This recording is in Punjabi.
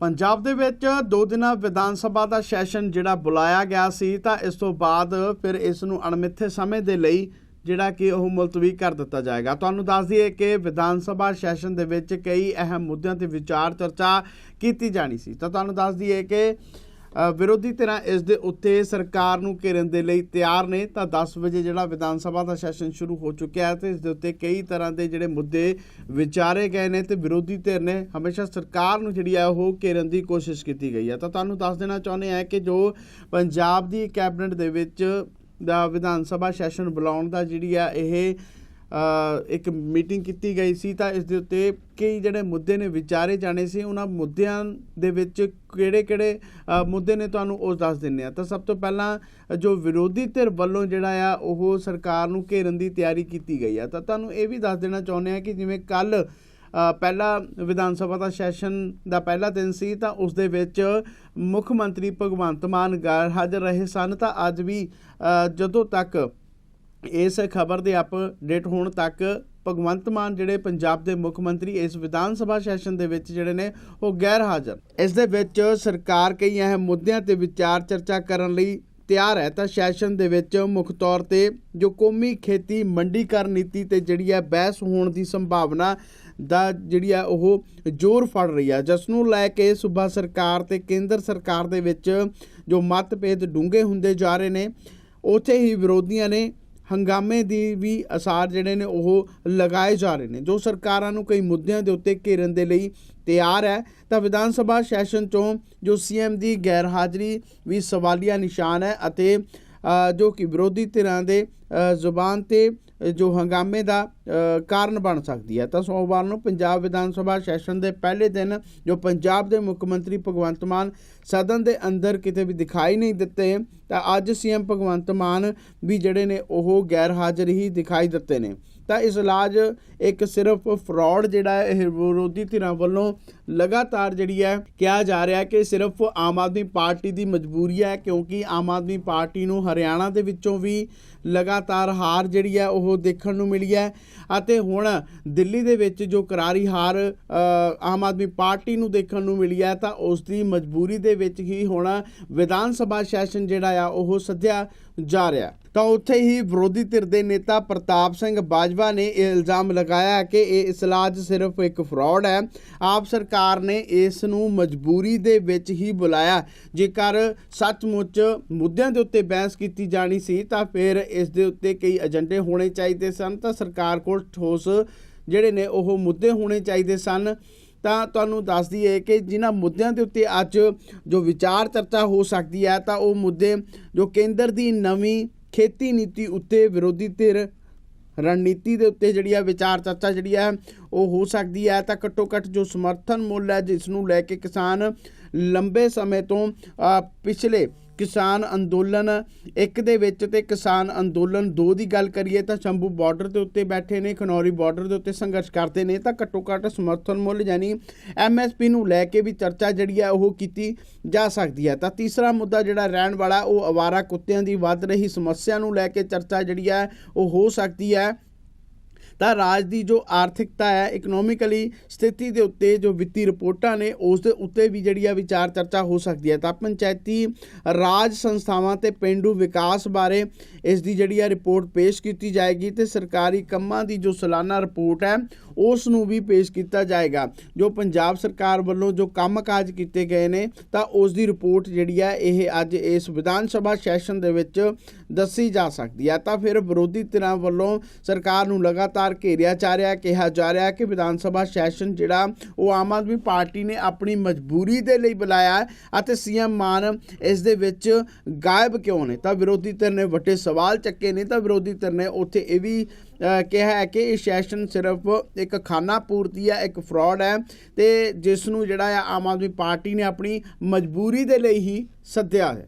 ਪੰਜਾਬ ਦੇ ਵਿੱਚ ਦੋ ਦਿਨਾਂ ਵਿਧਾਨ ਸਭਾ ਦਾ ਸੈਸ਼ਨ ਜਿਹੜਾ ਬੁਲਾਇਆ ਗਿਆ ਸੀ, ਤਾਂ ਇਸ ਤੋਂ ਬਾਅਦ ਫਿਰ ਇਸ ਨੂੰ ਅਣਮਿੱਥੇ ਸਮੇਂ ਦੇ ਲਈ ਜਿਹੜਾ ਕਿ ਉਹ ਮੁਲਤਵੀ ਕਰ ਦਿੱਤਾ ਜਾਏਗਾ। ਤੁਹਾਨੂੰ ਦੱਸ ਦਈਏ ਕਿ ਵਿਧਾਨ ਸਭਾ ਸੈਸ਼ਨ ਦੇ ਵਿੱਚ ਕਈ ਅਹਿਮ ਮੁੱਦਿਆਂ ਤੇ ਵਿਚਾਰ ਚਰਚਾ ਕੀਤੀ ਜਾਣੀ ਸੀ। ਤਾਂ ਤੁਹਾਨੂੰ ਦੱਸ ਦਈਏ ਕਿ ਵਿਰੋਧੀ ਧਿਰਾਂ ਇਸ ਦੇ ਉੱਤੇ ਸਰਕਾਰ ਨੂੰ ਘੇਰਨ ਦੇ ਲਈ ਤਿਆਰ ਨੇ। ਤਾਂ 10 ਵਜੇ ਜਿਹੜਾ ਵਿਧਾਨ ਸਭਾ ਦਾ ਸੈਸ਼ਨ ਸ਼ੁਰੂ ਹੋ ਚੁੱਕਿਆ ਹੈ ਤੇ ਇਸ ਦੇ ਉੱਤੇ ਕਈ ਤਰ੍ਹਾਂ ਦੇ ਜਿਹੜੇ ਮੁੱਦੇ ਵਿਚਾਰੇ ਗਏ ਨੇ ਤੇ ਵਿਰੋਧੀ ਧਿਰ ਨੇ ਹਮੇਸ਼ਾ ਸਰਕਾਰ ਨੂੰ ਜਿਹੜੀ ਆ ਉਹ ਘੇਰਨ ਦੀ ਕੋਸ਼ਿਸ਼ ਕੀਤੀ ਗਈ ਹੈ। ਤਾਂ ਤੁਹਾਨੂੰ ਦੱਸ ਦੇਣਾ ਚਾਹੁੰਦੇ ਹਾਂ ਕਿ ਜੋ ਪੰਜਾਬ ਦੀ ਕੈਬਨਿਟ ਦੇ ਵਿੱਚ ਦਾ ਵਿਧਾਨ ਸਭਾ ਸੈਸ਼ਨ ਬੁਲਾਉਣ ਦਾ ਜਿਹੜੀ ਆ ਇਹ ਇੱਕ ਮੀਟਿੰਗ ਕੀਤੀ ਗਈ ਸੀ ਤਾਂ ਇਸ ਦੇ ਉੱਤੇ ਕਈ ਜਿਹੜੇ ਮੁੱਦੇ ਨੇ ਵਿਚਾਰੇ ਜਾਣੇ ਸੀ। ਉਹਨਾਂ ਮੁੱਦਿਆਂ ਦੇ ਵਿੱਚ ਕਿਹੜੇ-ਕਿਹੜੇ ਮੁੱਦੇ ਨੇ ਤੁਹਾਨੂੰ ਉਹ ਦੱਸ ਦਿੰਨੇ ਆ ਤਾਂ ਸਭ ਤੋਂ ਪਹਿਲਾਂ ਜੋ ਵਿਰੋਧੀ ਧਿਰ ਵੱਲੋਂ ਜਿਹੜਾ ਆ, ਉਹ ਸਰਕਾਰ ਨੂੰ ਘੇਰਨ ਦੀ ਤਿਆਰੀ ਕੀਤੀ ਗਈ ਆ। ਤਾਂ ਤੁਹਾਨੂੰ ਇਹ ਵੀ ਦੱਸ ਦੇਣਾ ਚਾਹੁੰਦੇ ਆ ਕਿ ਜਿਵੇਂ ਕੱਲ ਪਹਿਲਾ ਵਿਧਾਨ ਸਭਾ ਦਾ ਸੈਸ਼ਨ ਦਾ ਪਹਿਲਾ ਦਿਨ ਸੀ ਤਾਂ ਉਸ ਦੇ ਵਿੱਚ ਮੁੱਖ ਮੰਤਰੀ ਭਗਵੰਤ ਮਾਨ ਗੈਰ ਹਾਜ਼ਰ ਰਹੇ ਸਨ। ਤਾਂ ਅੱਜ ਵੀ ਜਦੋਂ ਤੱਕ ਇਸ ਖਬਰ ਦੇ ਅਪਡੇਟ ਹੋਣ ਤੱਕ ਭਗਵੰਤ ਮਾਨ ਜਿਹੜੇ ਪੰਜਾਬ ਦੇ ਮੁੱਖ ਮੰਤਰੀ ਇਸ ਵਿਧਾਨ ਸਭਾ ਸੈਸ਼ਨ ਦੇ ਵਿੱਚ ਜਿਹੜੇ ਨੇ ਉਹ ਗੈਰ ਹਾਜ਼ਰ। ਇਸ ਦੇ ਵਿੱਚ ਸਰਕਾਰ ਕਈ ਅਹਿਮ ਮੁੱਦਿਆਂ ਤੇ ਵਿਚਾਰ ਚਰਚਾ ਕਰਨ ਲਈ ਤਿਆਰ ਹੈ। ਤਾਂ ਸੈਸ਼ਨ ਦੇ ਵਿੱਚ ਮੁੱਖ ਤੌਰ ਤੇ ਜੋ ਕੌਮੀ ਖੇਤੀ ਮੰਡੀਕਰਨ ਨੀਤੀ ਤੇ ਜਿਹੜੀ ਹੈ ਬਹਿਸ ਹੋਣ ਦੀ ਸੰਭਾਵਨਾ ਦਾ ਜਿਹੜੀ ਆ ਉਹ ਜ਼ੋਰ ਫੜ ਰਹੀ ਆ ਜਿਸ ਨੂੰ ਲੈ ਕੇ ਸੂਬਾ ਸਰਕਾਰ ਤੇ ਕੇਂਦਰ ਸਰਕਾਰ ਦੇ ਵਿੱਚ ਜੋ ਮਤਭੇਦ ਡੂੰਘੇ ਹੁੰਦੇ ਜਾ ਰਹੇ ਨੇ, ਉੱਥੇ ਹੀ ਵਿਰੋਧੀਆਂ ਨੇ ਹੰਗਾਮੇ ਦੀ ਵੀ ਅਸਾਰ ਜਿਹੜੇ ਨੇ ਉਹ ਲਗਾਏ ਜਾ ਰਹੇ ਨੇ। ਜੋ ਸਰਕਾਰਾਂ ਨੂੰ ਕਈ ਮੁੱਦਿਆਂ ਦੇ ਉੱਤੇ ਘੇਰਨ ਦੇ ਲਈ ਤਿਆਰ ਹੈ, ਤਾਂ ਵਿਧਾਨ ਸਭਾ ਸੈਸ਼ਨ ਤੋਂ ਜੋ ਸੀਐਮ ਦੀ ਗੈਰ ਹਾਜ਼ਰੀ ਵੀ ਸਵਾਲੀਆ ਨਿਸ਼ਾਨ ਹੈ ਅਤੇ ਜੋ ਕਿ ਵਿਰੋਧੀ ਧਿਰਾਂ ਦੇ ਜ਼ੁਬਾਨ ਤੇ ਜੋ ਹੰਗਾਮੇ ਦਾ ਕਾਰਨ ਬਣ ਸਕਦੀ ਹੈ। ਤਾਂ ਸੋਮਵਾਰ ਨੂੰ ਪੰਜਾਬ ਵਿਧਾਨ ਸਭਾ ਸੈਸ਼ਨ ਦੇ ਪਹਿਲੇ ਦਿਨ, ਜੋ ਪੰਜਾਬ ਦੇ ਮੁੱਖ ਮੰਤਰੀ ਭਗਵੰਤ ਮਾਨ ਸਦਨ ਦੇ ਅੰਦਰ ਕਿਤੇ ਵੀ ਦਿਖਾਈ ਨਹੀਂ ਦਿੱਤੇ, ਤਾਂ ਅੱਜ ਸੀਐਮ ਭਗਵੰਤ ਮਾਨ ਵੀ ਜਿਹੜੇ ਨੇ, ਉਹ ਗੈਰ ਹਾਜ਼ਰ ਹੀ ਦਿਖਾਈ ਦਿੱਤੇ ਨੇ। ਤਾਂ ਇਸ ਇਲਾਜ ਇੱਕ ਸਿਰਫ ਫਰਾਡ ਜਿਹੜਾ ਇਹ ਵਿਰੋਧੀ ਧਿਰਾਂ ਵੱਲੋਂ ਲਗਾਤਾਰ ਜਿਹੜੀ ਹੈ, ਕਿਹਾ ਜਾ ਰਿਹਾ ਕਿ ਸਿਰਫ ਆਮ ਆਦਮੀ ਪਾਰਟੀ ਦੀ ਮਜਬੂਰੀ ਹੈ, ਕਿਉਂਕਿ ਆਮ ਆਦਮੀ ਪਾਰਟੀ ਨੂੰ ਹਰਿਆਣਾ ਦੇ ਵਿੱਚੋਂ ਵੀ ਲਗਾ ਲਗਾਤਾਰ ਹਾਰ ਜਿਹੜੀ ਹੈ ਉਹ ਦੇਖਣ ਨੂੰ ਮਿਲੀ ਹੈ ਅਤੇ ਹੁਣ ਦਿੱਲੀ ਦੇ ਵਿੱਚ ਜੋ ਕਰਾਰੀ ਹਾਰ ਆਮ ਆਦਮੀ ਪਾਰਟੀ ਨੂੰ ਦੇਖਣ ਨੂੰ ਮਿਲੀ ਹੈ ਤਾਂ ਉਸ ਦੀ ਮਜਬੂਰੀ ਦੇ ਵਿੱਚ ਹੀ ਹੁਣ ਵਿਧਾਨ ਸਭਾ ਸੈਸ਼ਨ ਜਿਹੜਾ ਆ ਉਹ ਸੱਦਿਆ ਜਾ ਰਿਹਾ। ਤਾਂ ਉੱਥੇ ਹੀ ਵਿਰੋਧੀ ਧਿਰ ਦੇ ਨੇਤਾ ਪ੍ਰਤਾਪ ਸਿੰਘ ਬਾਜਵਾ ਨੇ ਇਹ ਇਲਜ਼ਾਮ ਲਗਾਇਆ ਕਿ ਇਹ ਇਸਲਾਜ ਸਿਰਫ ਇੱਕ ਫਰਾਡ ਹੈ। ਆਪ ਸਰਕਾਰ ਨੇ ਇਸ ਨੂੰ ਮਜਬੂਰੀ ਦੇ ਵਿੱਚ ਹੀ ਬੁਲਾਇਆ। ਜੇਕਰ ਸੱਚਮੁੱਚ ਮੁੱਦਿਆਂ ਦੇ ਉੱਤੇ ਬਹਿਸ ਕੀਤੀ ਜਾਣੀ ਸੀ, ਤਾਂ ਫਿਰ ਇਸ ਦੇ ਉੱਤੇ ਕਈ ਏਜੰਡੇ ਹੋਣੇ ਚਾਹੀਦੇ ਸਨ। ਤਾਂ ਸਰਕਾਰ ਕੋਲ ਠੋਸ ਜਿਹੜੇ ਨੇ, ਉਹ ਮੁੱਦੇ ਹੋਣੇ ਚਾਹੀਦੇ ਸਨ। ਤਾਂ ਤੁਹਾਨੂੰ ਦੱਸ ਦਈਏ ਕਿ ਜਿਨ੍ਹਾਂ ਮੁੱਦਿਆਂ ਦੇ ਉੱਤੇ ਅੱਜ ਜੋ ਵਿਚਾਰ ਚਰਚਾ ਹੋ ਸਕਦੀ ਹੈ, ਤਾਂ ਉਹ ਮੁੱਦੇ ਜੋ ਕੇਂਦਰ ਦੀ ਨਵੀਂ ਖੇਤੀ ਨੀਤੀ ਉੱਤੇ ਵਿਰੋਧੀ ਧਿਰ ਰਣਨੀਤੀ ਦੇ ਉੱਤੇ ਜਿਹੜੀ ਆ ਵਿਚਾਰ ਚਰਚਾ ਜਿਹੜੀ ਹੈ ਉਹ ਹੋ ਸਕਦੀ ਹੈ। ਤਾਂ ਘੱਟੋ ਘੱਟ ਜੋ ਸਮਰਥਨ ਮੁੱਲ ਹੈ, ਜਿਸ ਨੂੰ ਲੈ ਕੇ ਕਿਸਾਨ ਲੰਬੇ ਸਮੇਂ ਤੋਂ ਪਿਛਲੇ ਕਿਸਾਨ ਅੰਦੋਲਨ, ਇੱਕ ਦੇ ਵਿੱਚ ਤੇ ਕਿਸਾਨ ਅੰਦੋਲਨ ਦੋ ਦੀ ਗੱਲ ਕਰੀਏ ਤਾਂ ਸ਼ੰਭੂ ਬਾਰਡਰ ਦੇ ਉੱਤੇ ਬੈਠੇ ਨੇ, ਖਨੌਰੀ ਬਾਰਡਰ ਦੇ ਉੱਤੇ ਸੰਘਰਸ਼ ਕਰਦੇ ਨੇ, ਤਾਂ ਘੱਟੋ ਘੱਟ ਸਮਰਥਨ ਮੁੱਲ ਯਾਨੀ ਐਮਐਸਪੀ ਨੂੰ ਲੈ ਕੇ ਵੀ ਚਰਚਾ ਜਿਹੜੀ ਹੈ ਉਹ ਕੀਤੀ ਜਾ ਸਕਦੀ ਹੈ ਤਾਂ ਤੀਸਰਾ ਮੁੱਦਾ ਜਿਹੜਾ ਰਹਿਣ ਵਾਲਾ, ਉਹ ਅਵਾਰਾ ਕੁੱਤਿਆਂ ਦੀ ਵੱਧ ਰਹੀ ਸਮੱਸਿਆ ਨੂੰ ਲੈ ਕੇ ਚਰਚਾ ਜਿਹੜੀ ਹੈ ਉਹ ਹੋ ਸਕਦੀ ਹੈ ਤਾਂ ਰਾਜ ਦੀ ਜੋ ਆਰਥਿਕਤਾ ਹੈ ਇਕਨੋਮਿਕਲੀ ਸਥਿਤੀ ਦੇ ਉੱਤੇ ਜੋ ਵਿੱਤੀ ਰਿਪੋਰਟਾਂ ਨੇ, ਉਸ ਦੇ ਉੱਤੇ ਵੀ ਜਿਹੜੀ ਆ ਵਿਚਾਰ ਚਰਚਾ ਹੋ ਸਕਦੀ ਹੈ। ਤਾਂ ਪੰਚਾਇਤੀ ਰਾਜ ਸੰਸਥਾਵਾਂ ਤੇ ਪਿੰਡੂ ਵਿਕਾਸ ਬਾਰੇ ਇਸ ਦੀ ਜਿਹੜੀ ਆ ਰਿਪੋਰਟ ਪੇਸ਼ ਕੀਤੀ ਜਾਏਗੀ ਤੇ ਸਰਕਾਰੀ ਕੰਮਾਂ ਦੀ ਜੋ ਸਾਲਾਨਾ ਰਿਪੋਰਟ ਹੈ ਉਸ ਨੂੰ ਵੀ ਪੇਸ਼ ਕੀਤਾ ਜਾਏਗਾ। ਜੋ ਪੰਜਾਬ ਸਰਕਾਰ ਵੱਲੋਂ ਜੋ ਕੰਮਕਾਜ ਕੀਤੇ ਗਏ ਨੇ, ਤਾਂ ਉਸ ਦੀ ਰਿਪੋਰਟ ਜਿਹੜੀ ਹੈ ਇਹ ਅੱਜ ਇਸ ਵਿਧਾਨ ਸਭਾ ਸੈਸ਼ਨ ਦੇ ਵਿੱਚ ਦੱਸੀ ਜਾ ਸਕਦੀ ਹੈ ਤਾਂ ਫਿਰ ਵਿਰੋਧੀ ਧਿਰਾਂ ਵੱਲੋਂ ਸਰਕਾਰ ਨੂੰ ਲਗਾਤਾਰ ਘੇਰਿਆ ਜਾ ਰਿਹਾ, ਕਿਹਾ ਜਾ ਰਿਹਾ ਕਿ ਵਿਧਾਨ ਸਭਾ ਸੈਸ਼ਨ ਜਿਹੜਾ, ਉਹ ਆਮ ਆਦਮੀ ਪਾਰਟੀ ਨੇ ਆਪਣੀ ਮਜਬੂਰੀ ਦੇ ਲਈ ਬੁਲਾਇਆ ਹੈ ਅਤੇ ਸੀਐਮ ਮਾਨ ਇਸ ਦੇ ਵਿੱਚ ਗਾਇਬ ਕਿਉਂ ਨੇ? ਤਾਂ ਵਿਰੋਧੀ ਧਿਰ ਨੇ ਵੱਡੇ ਸਵਾਲ ਚੱਕੇ ਨੇ, ਤਾਂ ਵਿਰੋਧੀ ਧਿਰ ਨੇ ਉੱਥੇ ਇਹ ਵੀ ਕਿਹਾ ਹੈ ਕਿ ਇਹ ਸੈਸ਼ਨ ਸਿਰਫ ਇੱਕ ਖਾਨਾ ਪੂਰਤੀ ਹੈ ਇੱਕ ਫਰਾਡ ਹੈ ਤੇ ਜਿਸ ਨੂੰ ਜਿਹੜਾ ਆ ਆਮ ਆਦਮੀ ਪਾਰਟੀ ਨੇ ਆਪਣੀ ਮਜਬੂਰੀ ਦੇ ਲਈ ਹੀ ਸੱਦਿਆ ਹੈ।